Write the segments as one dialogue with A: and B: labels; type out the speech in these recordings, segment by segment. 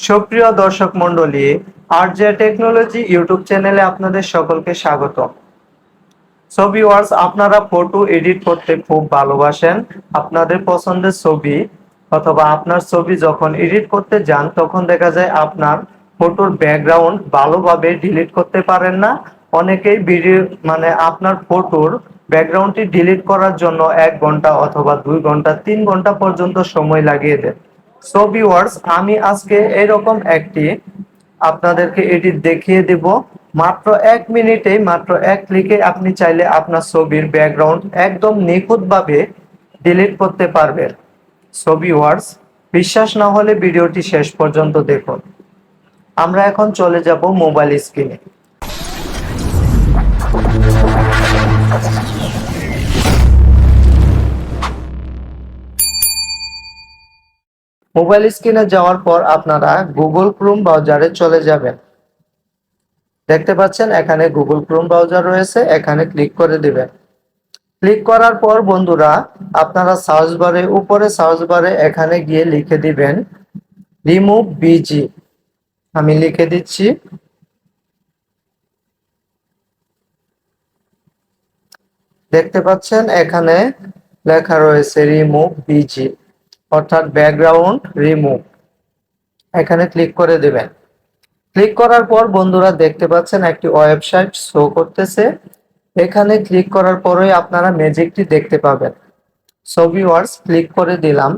A: সুপ্রিয় দর্শক মণ্ডলী আর জে টেকনোলজি ইউটিউব চ্যানেলে আপনাদের সকলকে স্বাগত ছবি ওয়ার্স আপনারা ফটো এডিট করতে খুব ভালোবাসেন। আপনাদের পছন্দের ছবি অথবা আপনার ছবি যখন এডিট করতে যান, তখন দেখা যায় আপনার ফটোর ব্যাকগ্রাউন্ড ভালোভাবে ডিলিট করতে পারেন না। অনেকেই ভিডিও মানে আপনার ফটোর ব্যাকগ্রাউন্ডটি ডিলিট করার জন্য এক ঘণ্টা অথবা দুই ঘণ্টা, তিন ঘণ্টা পর্যন্ত সময় লাগিয়ে দেন। সো ভিউয়ার্স আমি আজকে এরকম একটি আপনাদেরকে এটি দেখিয়ে দেব। মাত্র এক মিনিটে, মাত্র এক ক্লিকে আপনি চাইলে আপনার ছবির ব্যাকগ্রাউন্ড একদম নিখুঁতভাবে ডিলিট করতে পারবেন। ছবি ওয়ার্স বিশ্বাস না হলে ভিডিওটি শেষ পর্যন্ত দেখুন। আমরা এখন চলে যাব মোবাইল স্ক্রিনে মোবাইল স্ক্রিনে যাওয়ার পর আপনারা গুগল ক্রোম ব্রাউজারে চলে যাবেন। দেখতে পাচ্ছেন, এখানে গুগল ক্রোম ব্রাউজার রয়েছে, এখানে ক্লিক করে দিবেন। ক্লিক করার পর বন্ধুরা, আপনারা সার্চ বারে, উপরে সার্চ বারে এখানে গিয়ে লিখে দিবেন, রিমুভ বিজি। আমি লিখে দিচ্ছি। দেখতে পাচ্ছেন, এখানে লেখা রয়েছে রিমুভ বিজি। অর্থাৎ ব্যাকগ্রাউন্ড রিমুভ এখানে ক্লিক করে দেবেন। ক্লিক করার পর বন্ধুরা দেখতে পাচ্ছেন একটি ওয়েবসাইট শো করতেছে। এখানে ক্লিক করার পরেই আপনারা ম্যাজিকটি দেখতে পাবেন। ছবি ওয়ার্স ক্লিক করে দিলাম।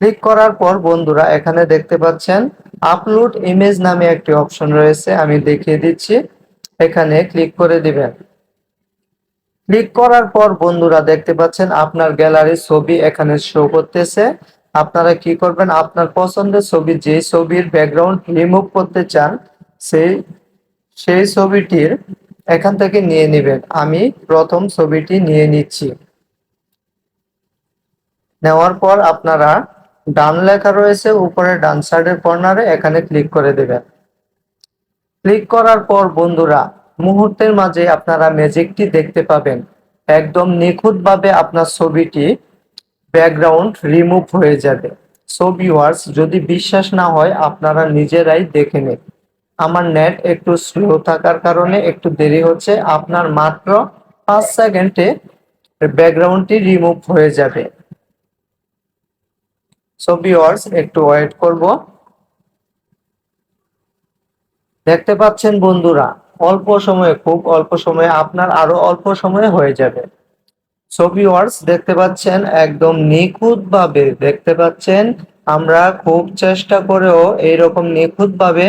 A: ক্লিক করার পর বন্ধুরা এখানে দেখতে পাচ্ছেন আপলোড ইমেজ নামে একটি অপশন রয়েছে, আমি দেখিয়ে দিচ্ছি। এখানে ক্লিক করে দিবেন। ক্লিক করার পর বন্ধুরা দেখতে পাচ্ছেন আপনার গ্যালারির ছবি এখানে শো করতেছে। আপনারা কি করবেন? আপনার পছন্দের ছবি যে ছবির ব্যাকগ্রাউন্ড রিমুভ করতে চান, সেই সেই ছবিটির এখান থেকে নিয়ে নেবেন। আমি প্রথম ছবিটি নিয়ে নিচ্ছি। নেওয়ার পর আপনারা ডান লেখা রয়েছে, উপরে ডান সাইডের কর্নারে এখানে ক্লিক করে দেবেন। ক্লিক করার পর বন্ধুরা মুহূর্তের মাঝে আপনারা ম্যাজিকটি দেখতে পাবেন। একদম নিখুঁতভাবে আপনার ছবিটি ব্যাকগ্রাউন্ড রিমুভ হয়ে যাবে। ছবি ওয়ার্স যদি বিশ্বাস না হয়, আপনারা নিজেরাই দেখে নিন। আমার নেট একটু স্লো থাকার কারণে একটু দেরি হচ্ছে। আপনার মাত্র পাঁচ সেকেন্ডে ব্যাকগ্রাউন্ডটি রিমুভ হয়ে যাবে। ছবি ওয়ার্স একটু ওয়েট করব। দেখতে পাচ্ছেন বন্ধুরা অল্প সময়ে, খুব অল্প সময়ে, আপনার আরও অল্প সময়ে হয়ে যাবে। ছবি ওয়ার্স দেখতে পাচ্ছেন, একদম নিখুঁত ভাবে দেখতে পাচ্ছেন, আমরা খুব চেষ্টা করেও এইরকম নিখুঁত ভাবে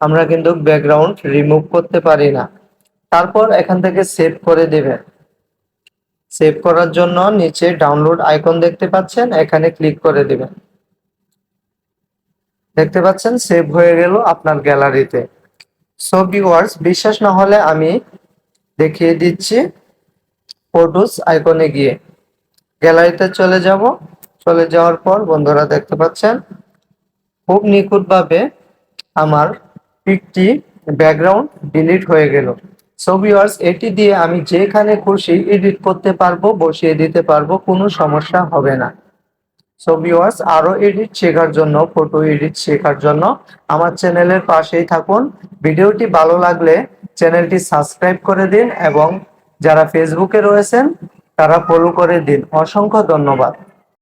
A: আমরা কিন্তু ব্যাকগ্রাউন্ড রিমুভ করতে পারি না। তারপর এখান থেকে সেভ করে দেবেন। সেভ করার জন্য নিচে ডাউনলোড আইকন দেখতে পাচ্ছেন, এখানে ক্লিক করে দেবেন। দেখতে পাচ্ছেন সেভ হয়ে গেল আপনার গ্যালারিতে সো ভিউয়ার্স বিশ্বাস না হলে আমি দেখিয়ে দিচ্ছি ফটোস আইকনে গিয়ে। গ্যালারিতে চলে যাব। চলে যাওয়ার পর বন্ধুরা দেখতে পাচ্ছেন, খুব নিখুঁতভাবে আমার পিকটি ব্যাকগ্রাউন্ড ডিলিট হয়ে গেল। সো ভিউয়ার্স এটি দিয়ে আমি যেখানে খুশি এডিট করতে পারব, বসিয়ে দিতে পারব, কোনো সমস্যা হবে না। সো ভিউয়ার্স আরও এডিট শেখার জন্য ফটো এডিট শেখার জন্য আমার চ্যানেলের পাশেই থাকুন। ভিডিওটি ভালো লাগলে চ্যানেলটি সাবস্ক্রাইব করে দিন এবং যারা ফেসবুকে রয়েছেন, তারা ফলো করে দিন। অসংখ্য ধন্যবাদ।